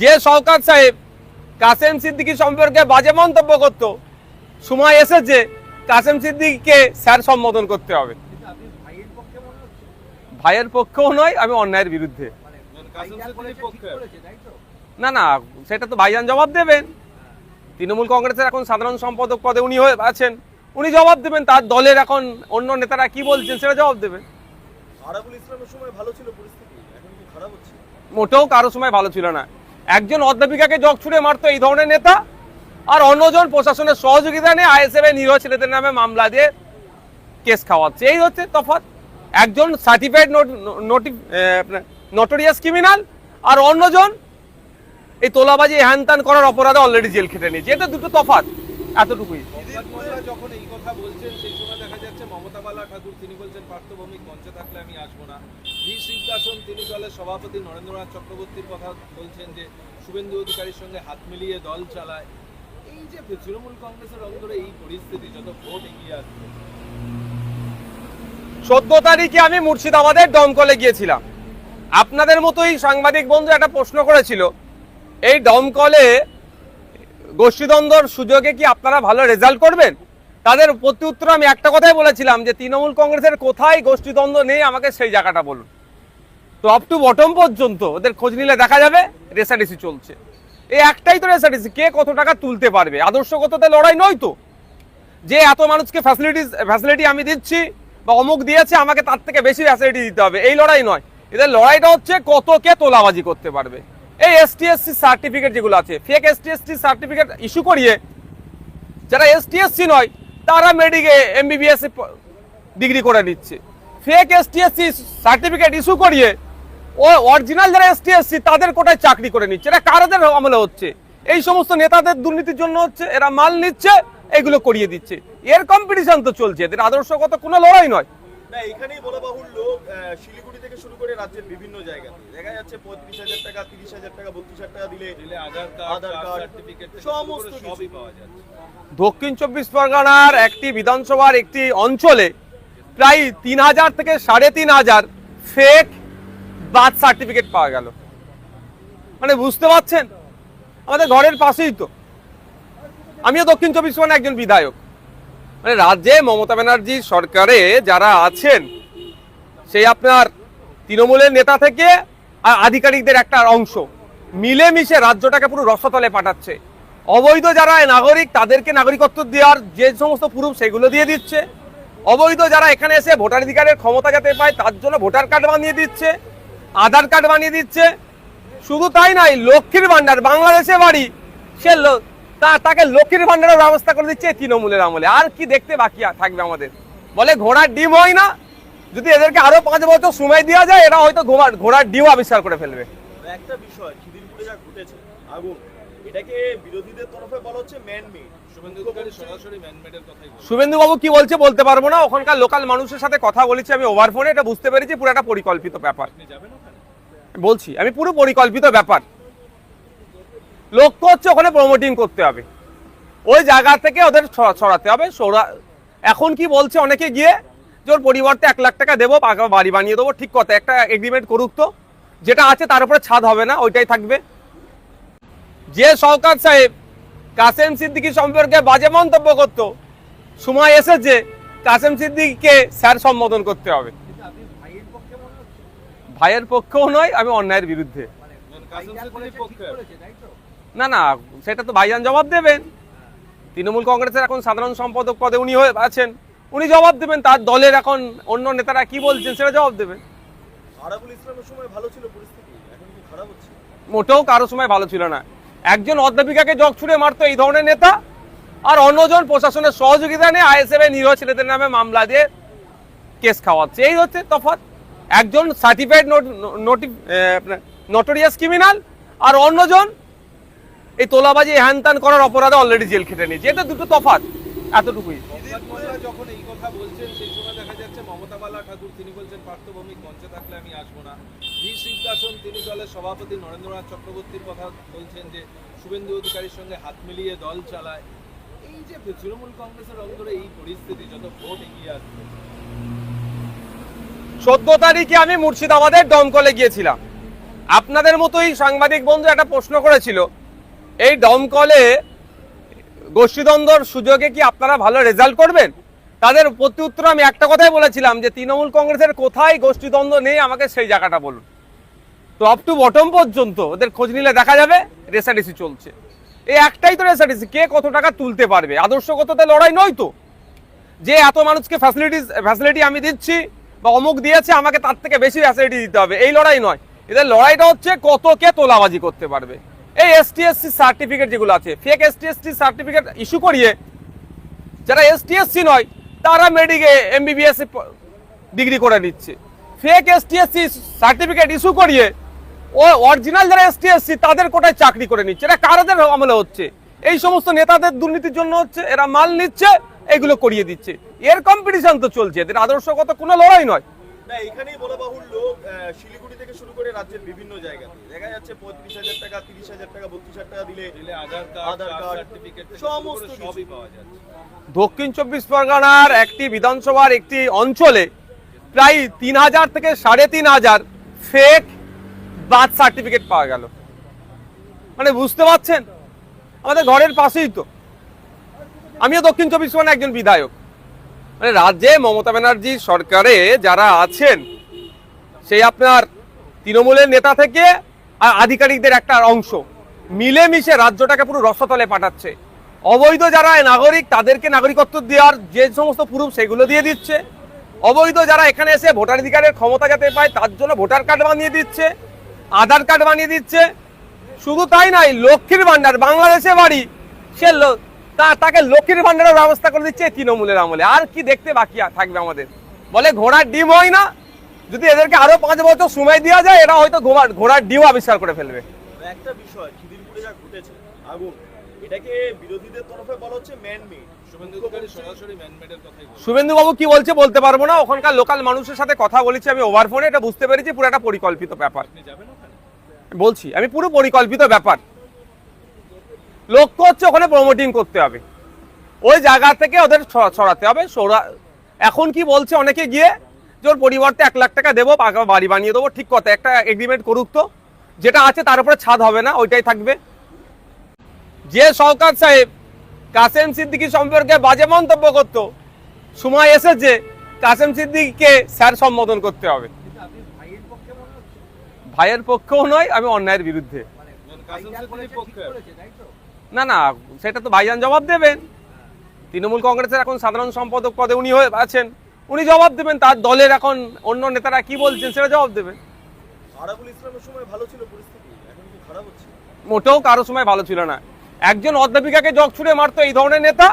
যে সরকার সাহেব কাসেম সিদ্দিকি সম্পর্কে বাজে মন্তব্য করত সময় এসেছে কাসেম সিদ্দিকিকে স্যার সম্বোধন করতে হবে। ভাইয়ের পক্ষেও নয় আমি অন্যায়ের বিরুদ্ধে। না না সেটা তো ভাইজান জবাব দেবেন। তৃণমূল কংগ্রেসের এখন সাধারণ সম্পাদক পদে উনি হয়ে আছেন উনি জবাব দেবেন তার দলের এখন অন্য নেতারা কি বলছেন সেটা জবাব দেবেন। আরাবুল ইসলামের সময় ভালো ছিল পরিস্থিতি এখন কি খারাপ হচ্ছে? মোটেও কারও সময় ভালো ছিল না। একজন অধ্যাপিকাকে জগ ছুড়ে মারতো এই ধরনের নেতা, আর অন্যজন প্রশাসনের সহযোগিতা নিয়ে আইএসএফ এর নিরীহ ছেলেদের নামে মামলা দিয়ে কেস খাওয়াচ্ছে। এই হচ্ছে তফাৎ। একজন সার্টিফাইড নটোরিয়াস ক্রিমিনাল আর অন্যজন এই তোলাবাজি হ্যান ত্যান করার অপরাধে অলরেডি জেল খেটে নিয়েছে। এটা দুটো তফাৎ। এতটুকুই। কথা বলছেন, সেই সময় দেখা যাচ্ছে মমতা বালা ঠাকুর, তিনি বলছেন, পার্থভৌমিক মঞ্চে থাকলে আমি আসব না। শিবদাসন তিনি দলের সভাপতি নরেন্দ্রনাথ চক্রবর্তীর কথা বলছেন যে শুভেন্দু অধিকারীর সঙ্গে হাত মিলিয়ে দল চালায়। এই যে তৃণমূল কংগ্রেসের অন্দরে এই পরিস্থিতি, যত ভোট এগিয়ে আসছে চোদ্দ তারিখে আমি মুর্শিদাবাদের দমকলে গিয়েছিলাম। আপনাদের মতোই সাংবাদিক বন্ধু একটা প্রশ্ন করেছিল, এই দমকলে গোষ্ঠীদ্বন্দ্বর সুযোগে কি আপনারা ভালো রেজাল্ট করবেন? তাদের প্রতি উত্তর আমি একটা কথাই বলেছিলাম যে তৃণমূল কংগ্রেসের কোথায় গোষ্ঠীদ্বন্দ্ব নেই, আমাকে সেই জায়গাটা বলুন। টপ টু বটম পর্যন্ত ওদের খোঁজ নিলে দেখা যাবে, রেসাডিসি চলছে। এই একটাই তো রেসাডিসি, কে কত টাকা তুলতে পারবে? আদর্শগততে লড়াই নয় তো। যে এত মানুষকে ফ্যাসিলিটিস ফ্যাসিলিটি আমি দিচ্ছি বা অমুক দিয়েছে, আমাকে তার থেকে বেশি ফ্যাসিলিটি দিতে হবে, এই লড়াই নয়। এদের লড়াইটা হচ্ছে কত কে তোলাবাজি করতে পারবে। এই এসটিএসসি সার্টিফিকেট যেগুলো আছে ফেক এসটিএসসি সার্টিফিকেট ইস্যু করিয়ে, যারা এসটিএসসি নয় তারা মেডিকে এমবিবিএস ডিগ্রি করে নিচ্ছে। ফেক এসটিএসসি সার্টিফিকেট ইস্যু করিয়ে ও অরিজিনাল যারা এসটিএসসি তাদের কোটায় চাকরি করে নিচ্ছে। এটা কারাদের আমলে হচ্ছে। এই সমস্ত নেতাদের দুর্নীতির জন্য হচ্ছে, এরা মাল নিচ্ছে, এগুলো করিয়ে দিচ্ছে। এর কম্পিটিশন তো চলছে। এদের আদর্শগত কোনো লড়াই নয়। এখানেই বলা বাহুল্য শিলিগুড়ি থেকে শুরু করে রাজ্যের বিভিন্ন জায়গাতে দেখা যাচ্ছে পঁয়ত্রিশ হাজার টাকা তিরিশ হাজার টাকা বত্রিশ হাজার টাকা দিলে Aadhaar card Aadhaar caste card, certificate সমস্ত সবই পাওয়া যাচ্ছে। দক্ষিণ চব্বিশ পরগনার একটি বিধানসভার একটি অঞ্চলে প্রায় তিন হাজার থেকে সাড়ে তিন হাজার ফেক বার্থ সার্টিফিকেট পাওয়া গেল। মানে বুঝতে পারছেন? আমাদের ঘরের পাশেই তো। আমিও দক্ষিণ চব্বিশ পরগনার একজন বিধায়ক। মানে রাজ্যে মমতা ব্যানার্জি সরকারে যারা আছেন সেই আপনার তৃণমূলের নেতা থেকে আর আধিকারিকদের একটা অংশ। মিলেমিশে রাজ্যটাকে পুরো রসতলে পাঠাচ্ছে। অবৈধ যারা নাগরিক, তাদেরকে নাগরিকত্ব দেওয়ার যে সমস্ত প্রুফ সেগুলো দিয়ে দিচ্ছে। অবৈধ যারা এখানে এসে ভোটাধিকারের ক্ষমতা যাতে পায়, তার জন্য ভোটার কার্ড বানিয়ে দিচ্ছে, আধার কার্ড বানিয়ে দিচ্ছে। শুধু তাই নয়, লক্ষ্মীর ভান্ডার বাংলাদেশে বাড়ি, সে তাকে লক্ষ্মীর ভান্ডারের ব্যবস্থা করে দিচ্ছে তৃণমূলের আমলে। আর কি দেখতে বাকি থাকবে আমাদের? বলে ঘোড়ার ডিম হয় না যদি এদেরকে আরও পাঁচ বছর সময় দেওয়া যায় এরা হয়তো ঘোড়ার ডিম আবিষ্কার করে ফেলবে। একটা বিষয় খিদিরপুরে যা ঘটেছে আগুন এটাকে বিরোধীদের তরফে বলা হচ্ছে ম্যান শুভেন্দু অধিকারী সরাসরি ম্যানমেডের কথাই বলছেন শুভেন্দু বাবু কি বলছে বলতে পারব না ওখানকার লোকাল মানুষের সাথে কথা বলেছি আমি ওভার ফোনে এটা বুঝতে পেরেছি পুরো একটা পরিকল্পিত ব্যাপার। ওখানে? বলছি আমি পুরো পরিকল্পিত ব্যাপার। লক্ষ্য হচ্ছে ওখানে প্রমোটিং করতে হবে। ওই জায়গা থেকে ওদের ছড়াতে হবে সরা- এখন কি বলছে অনেকে গিয়ে? ওর পরিবর্তে এক লাখ টাকা দেবো বাড়ি বানিয়ে দেবো, ঠিক কথা। একটা এগ্রিমেন্ট করুক তো। যেটা আছে তার উপরে ছাদ হবে না, ওইটাই থাকবে। যে সরকার সাহেব কাসেম সিদ্দিকি সম্পর্কে বাজে মন্তব্য করত, সময় এসেছে, কাসেম সিদ্দিকিকে স্যার সম্বোধন করতে হবে। ভাইয়ের পক্ষেও নয়, আমি অন্যায়ের বিরুদ্ধে। না না, সেটা তো ভাইজান জবাব দেবেন। তৃণমূল কংগ্রেসের এখন সাধারণ সম্পাদক পদে উনি হয়ে আছেন। উনি জবাব দেবেন তার দলের এখন অন্য নেতারা কি বলছেন সেটা জবাব দেবেন। মোটেও কারও সময় ভালো ছিল না। একজন অধ্যাপিকাকে জগ ছুড়ে মারতো এই ধরনের নেতা আর অন্যজন প্রশাসনের সহযোগিতা নিয়ে আইএসএফ এর নিরীহ ছেলেদের নামে মামলা দিয়ে কেস খাওয়াচ্ছে। এই হচ্ছে তফাৎ। একজন সার্টিফাইড নটোরিয়াস ক্রিমিনাল আর অন্যজন এই তোলাবাজি হ্যান করার অপরাধে অলরেডি জেল খেটে নিয়েছে এটা দুটো তফাৎ এতটুকুই। যখন এই কথা বলছেন সেই সময় দেখা যাচ্ছে মমতা বালা ঠাকুর তিনি বলছেন পার্থভৌমিক মঞ্চে থাকলে আমি আসব না। ভি শিবদাসন তিনি দলের সভাপতি নরেন্দ্রনাথ চক্রবর্তীর কথা বলছেন যে শুভেন্দু অধিকারীর সঙ্গে হাত মিলিয়ে দল চালায়। এই যে তৃণমূল কংগ্রেসের অন্দরে এই পরিস্থিতি যত ভোট এগিয়ে আসছে চোদ্দ তারিখে আমি মুর্শিদাবাদের দমকলে গিয়েছিলাম। আপনাদের মতোই সাংবাদিক বন্ধু একটা প্রশ্ন করেছিল এই দমকলে গোষ্ঠীদ্বন্দ্বর সুযোগে কি আপনারা ভালো রেজাল্ট করবেন? তাদের প্রতি উত্তর আমি একটা কথাই বলেছিলাম যে তৃণমূল কংগ্রেসের কোথায় গোষ্ঠীদ্বন্দ্ব নেই, আমাকে সেই জায়গাটা বলুন। টপ টু বটম পর্যন্ত ওদের খোঁজ নিলে দেখা যাবে রেসাডিসি চলছে। এই একটাই তো রেসাডিসি কে কত টাকা তুলতে পারবে? আদর্শগততে লড়াই নয় তো। যে এত মানুষকে ফ্যাসিলিটিস ফ্যাসিলিটি আমি দিচ্ছি বা অমুক দিয়েছে, আমাকে তার থেকে বেশি ফ্যাসিলিটি দিতে হবে, এই লড়াই নয়। এদের লড়াইটা হচ্ছে কত কে তোলাবাজি করতে পারবে। এই এসটিএসসি সার্টিফিকেট যেগুলো আছে ফেক এসটিএসসি সার্টিফিকেট ইস্যু করিয়ে, যারা এসটিএসসি নয়, তারা মেডিকে এমবিবিএস ডিগ্রি করে নিচ্ছে। ফেক এসটিএসসি সার্টিফিকেট ইস্যু করিয়ে, ও অরিজিনাল যারা এসটিএসসি তাদের কোটায় চাকরি করে নিচ্ছে। এটা কারাদের আমলে হচ্ছে। এই সমস্ত নেতাদের দুর্নীতির জন্য হচ্ছে, এরা মাল নিচ্ছে, এগুলো করিয়ে দিচ্ছে। এর কম্পিটিশন তো চলছে। এদের আদর্শগত কোনো লড়াই নয়। না এখানেই বলা বাহুল্য শিলিগুড়ি থেকে শুরু করে রাজ্যের বিভিন্ন জায়গাতে দেখা যাচ্ছে পঁয়ত্রিশ হাজার টাকা তিরিশ হাজার টাকা বত্রিশ হাজার টাকা দিলে আধার কার্ড সার্টিফিকেট সমস্ত সমস্ত সবই পাওয়া যাচ্ছে। দক্ষিণ চব্বিশ পরগনার একটি বিধানসভার একটি অঞ্চলে প্রায় তিন হাজার থেকে সাড়ে তিন হাজার ফেক বার্থ সার্টিফিকেট পাওয়া গেল। মানে বুঝতে পারছেন? আমাদের ঘরের পাশেই তো। আমিও দক্ষিণ চব্বিশ পরগনার একজন বিধায়ক। মানে রাজ্যে মমতা ব্যানার্জি সরকারে যারা আছেন, সেই আপনার তৃণমূলের নেতা থেকে আর আধিকারিকদের একটা অংশ মিলেমিশে রাজ্যটাকে পুরো রসতলে পাঠাচ্ছে। অবৈধ যারা নাগরিক, তাদেরকে নাগরিকত্ব দেওয়ার যে সমস্ত প্রুফ সেগুলো দিয়ে দিচ্ছে। অবৈধ যারা এখানে এসে ভোটাধিকারের ক্ষমতা যাতে পায়, তার জন্য ভোটার কার্ড বানিয়ে দিচ্ছে, আধার কার্ড বানিয়ে দিচ্ছে। শুধু তাই নয়, লক্ষ্মীর ভান্ডার বাংলাদেশে বাড়ি, সে তা- তাকে লক্ষ্মীর ভান্ডারের ব্যবস্থা করে দিচ্ছে তৃণমূলের আমলে। আর কি দেখতে বাকি থাকবে আমাদের? বলে ঘোড়ার ডিম হয় না। যদি এদেরকে আরও পাঁচ বছর সময় দেওয়া যায় এরা হয়তো ঘোড়ার ঘোড়ার ডিম আবিষ্কার করে ফেলবে। একটা বিষয় খিদিরপুরে যা ঘটেছে আগুন এটাকে বিরোধীদের তরফে বলা হচ্ছে ম্যান শুভেন্দু অধিকারী সরাসরি ম্যানমেডের কথাই বলছেন শুভেন্দু বাবু কি বলছে বলতে পারব না। ওখানকার লোকাল মানুষের সাথে কথা বলেছি আমি ওভার ফোনে এটা বুঝতে পেরেছি পুরো একটা পরিকল্পিত ব্যাপার। বলছি আমি পুরো পরিকল্পিত ব্যাপার। লক্ষ্য হচ্ছে ওখানে প্রমোটিং করতে হবে। ওই জায়গা থেকে ওদের ছড়াতে হবে। এখন কি বলছে অনেকে গিয়ে যে ওর পরিবর্তে এক লাখ টাকা দেবো বাড়ি বানিয়ে দেবো, ঠিক কথা, একটা এগ্রিমেন্ট করুক তো। যেটা আছে তার উপরে ছাদ হবে না, ওইটাই থাকবে। যে সরকার সাহেব কাসেম সিদ্দিকি সম্পর্কে বাজে মন্তব্য করতো, সময় এসেছে, কাসেম সিদ্দিকিকে স্যার সম্বোধন করতে হবে। ভাইয়ের পক্ষেও নয়, আমি অন্যায়ের বিরুদ্ধে। না না সেটা তো ভাইজান জবাব দেবেন। তৃণমূল কংগ্রেসের এখন সাধারণ সম্পাদক পদে উনি হয়ে আছেন। উনি জবাব দেবেন তার দলের এখন অন্য নেতারা কি বলছেন সেটা জবাব দেবেন। মোটেও কারও সময় ভালো ছিল না। একজন অধ্যাপিকাকে জগ ছুড়ে মারতো এই ধরনের নেতা